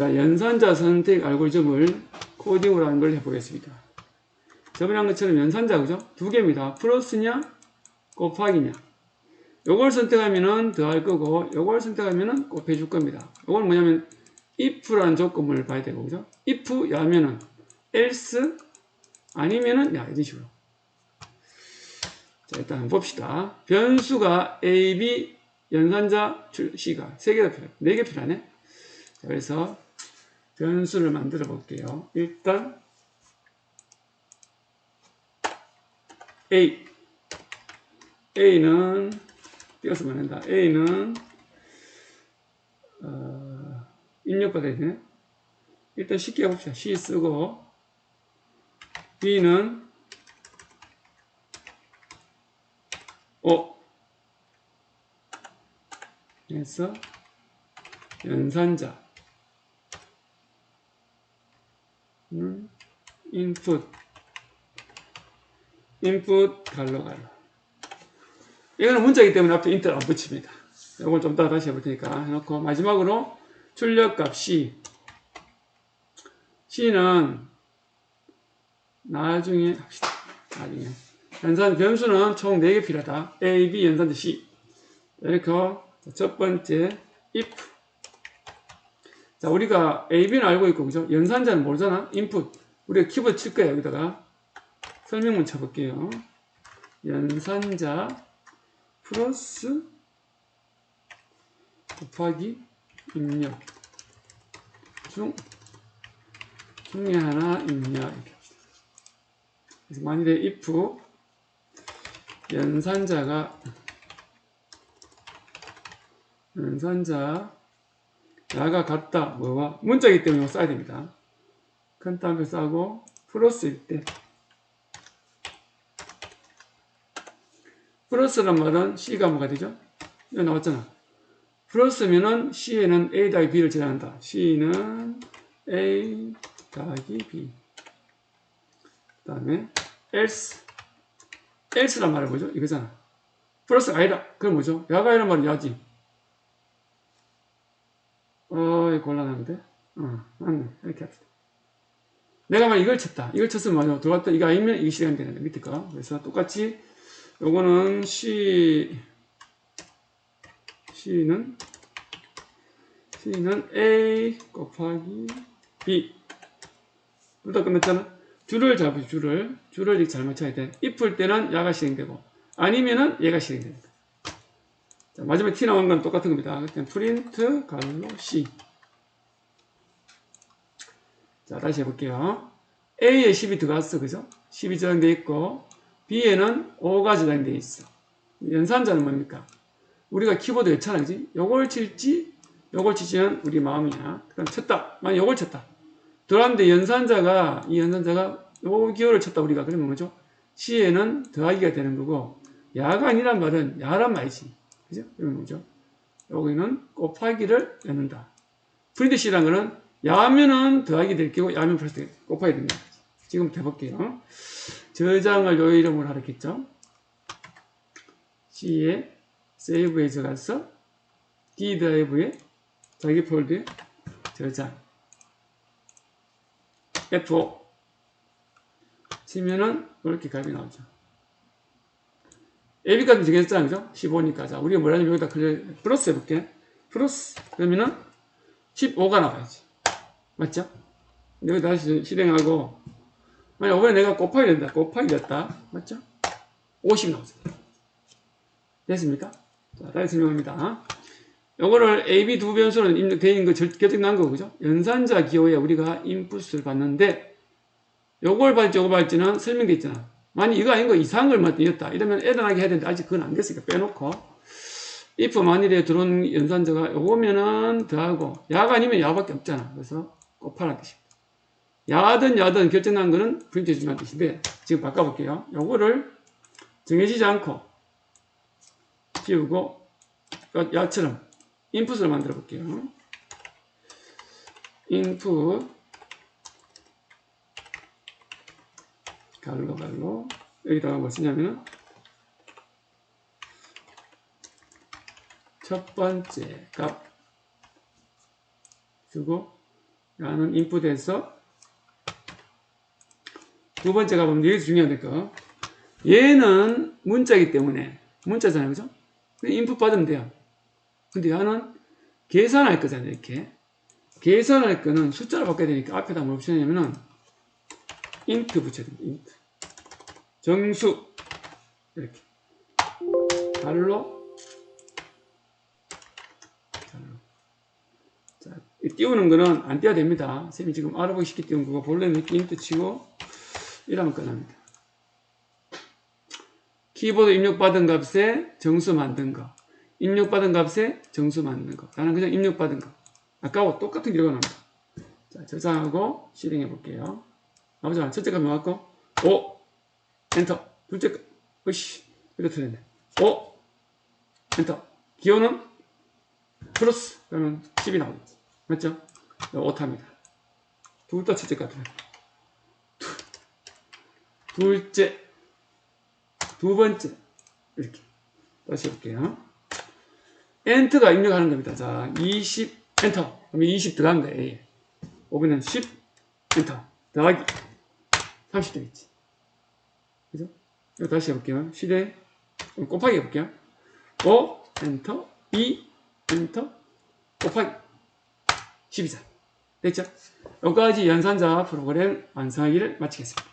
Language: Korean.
자, 연산자 선택 알고리즘을 코딩으로 하는 걸 해보겠습니다. 저번에 한 것처럼 연산자, 그죠? 두 개입니다. 플러스냐, 곱하기냐. 요걸 선택하면은 더할 거고, 요걸 선택하면은 곱해줄 겁니다. 요건 뭐냐면, if라는 조건을 봐야 되고, 그죠? if, 야면은, else, 아니면은, 야, 이런 식으로. 자, 일단 한번 봅시다. 변수가 a, b, 연산자, 출, c가 세 개가 필요해. 네개 필요하네. 자, 그래서 변수를 만들어 볼게요. 일단 A A는 띄어서 보낸다. A는 어, 입력받아야 되네. 일단 쉽게 해봅시다. C 쓰고 B는 O 해서 연산자 음, 인풋 인풋 갈로 갈로 이거는 문자이기 때문에 앞에 인트를 안 붙입니다. 이걸 좀 더 다시 해볼 테니까 해놓고 마지막으로 출력값 C C는 나중에 합시다. 나중에. 연산 변수는 총 4개 필요하다. A, B, 연산자 C. 이렇게 첫 번째 if 자 우리가 A, B는 알고 있고 그죠? 연산자는 모르잖아? input. 우리가 키보드 칠 거야 여기다가. 설명문 쳐볼게요. 연산자 플러스 곱하기 입력 중 중에 하나 입력. 이렇게 합시다. 그래서 만일에 if 연산자가 연산자 야가 같다. 뭐와 문자이기 때문에 이거 써야 됩니다. 큰 따옴표 싸고 플러스일 때. 플러스란 말은 C가 뭐가 되죠? 여기 나왔잖아. 플러스면은 C에는 A 더하기 B를 제한한다. C는 A 더하기 B. 그 다음에 else else란 말은 뭐죠? 이거잖아. 플러스가 아니라 그럼 뭐죠? 야가 이란 말은 야지 어, 이거 곤란한데? 어, 맞네. 이렇게 합시다. 내가 막 이걸 쳤다. 이걸 쳤으면 맞아. 들어갔다. 이거 아니면 이게 실행 되는데, 밑에 거. 그래서 똑같이, 요거는 C, C는, C는 A 곱하기 B. 둘 다 끝났잖아. 줄을 잡으시 줄을. 줄을 잘 맞춰야 돼. if을 때는 야가 실행되고, 아니면은 얘가 실행됩니다. 자, 마지막에 T 나온 건 똑같은 겁니다. 그때 프린트 갈로 C. 자, 다시 해볼게요. A에 10이 들어갔어. 그죠? 10이 저장되어 있고, B에는 5가 저장되어 있어. 연산자는 뭡니까? 우리가 키보드 외잖아. 그지? 요걸 칠지, 요걸 치지는 우리 마음이야. 그럼 쳤다. 만약 요걸 쳤다. 들어왔는데 연산자가, 이 연산자가 요 기호를 쳤다. 우리가. 그러면 뭐죠? C에는 더하기가 되는 거고, 야가 아니란 말은 야란 말이지. 그죠? 이런 거죠. 여기는 곱하기를 넣는다. C란 거는 야면은 더하기 될 거고 야면 플러스 곱하기 됩니다. 지금부터 해볼게요. 저장을 요 이름으로 하랬겠죠. C에 세이브에 들어가서 D 드라이브에 자기 폴드에 저장 F5 치면은 이렇게 값이 나오죠. AB값이 정해졌잖아, 그죠? 15니까. 자, 우리가 뭐라냐면 여기다 그냥 플러스 해볼게. 플러스. 그러면은 15가 나와야지. 맞죠? 여기 다시 실행하고, 만약 이번에 내가 곱하기 된다. 곱하기 됐다. 맞죠? 50 나왔습니다. 됐습니까? 자, 다시 설명합니다. 요거를 AB 두 변수는 입력되어 있는 거 결정 난 거, 그죠? 연산자 기호에 우리가 인풋을 받는데, 요걸 받을지 요걸 받을지는 설명되어 있잖아. 만약 이거 아닌 거 이상한 걸 띄었다. 이러면 애단하게 해야 되는데 아직 그건 안 됐으니까 빼놓고 if 만일에 들어온 연산자가 요거면은 더하고 야가 아니면 야밖에 없잖아. 그래서 곱하라는 뜻입니다. 야든 야든 결정난 거는 프린트 해준다는 뜻인데 지금 바꿔볼게요. 요거를 정해지지 않고 지우고 야처럼 인풋을 만들어 볼게요. 인풋 갈로 갈로 여기다가 뭐 쓰냐면은 첫 번째 값 쓰고 라는 인풋에서 두 번째 가보면 여기서 중요한 거. 얘는 문자이기 때문에 문자잖아요. 그죠? 인풋 받으면 돼요. 근데 얘는 계산할 거잖아요. 이렇게. 계산할 거는 숫자로 바꿔야 되니까 앞에다 뭘 붙여냐면은 int 붙여야 됩니다. int. 정수. 이렇게. 달로. 달로. 자, 이 띄우는 거는 안 띄워야 됩니다. 쌤이 지금 알아보기 쉽게 띄운 거고, 본래는 이렇게 int 치고, 이러면 끝납니다. 키보드 입력받은 값에 정수 만든 거. 입력받은 값에 정수 만든 거. 나는 그냥 입력받은 거. 아까와 똑같은 기록이 나옵니다. 자, 저장하고 실행해 볼게요. 나오자. 첫째 값 나왔고, 5, 엔터. 둘째 값, 으씨, 이렇게 틀렸네. 5, 엔터. 기호는 플러스. 그러면 10이 나오겠지. 맞죠? 5 탑니다. 둘 다 첫째 값이네. 둘째, 두 번째, 이렇게. 다시 해볼게요. 엔터가 입력하는 겁니다. 자, 20, 엔터. 그러면 20 들어간 거예요. A. 5분은 10, 엔터. 더하기 30 되겠지. 다시 해볼게요. 시대, 곱하기 해볼게요. 5, 엔터, 2, 엔터, 곱하기 12자. 됐죠? 여기까지 연산자 프로그램 완성하기를 마치겠습니다.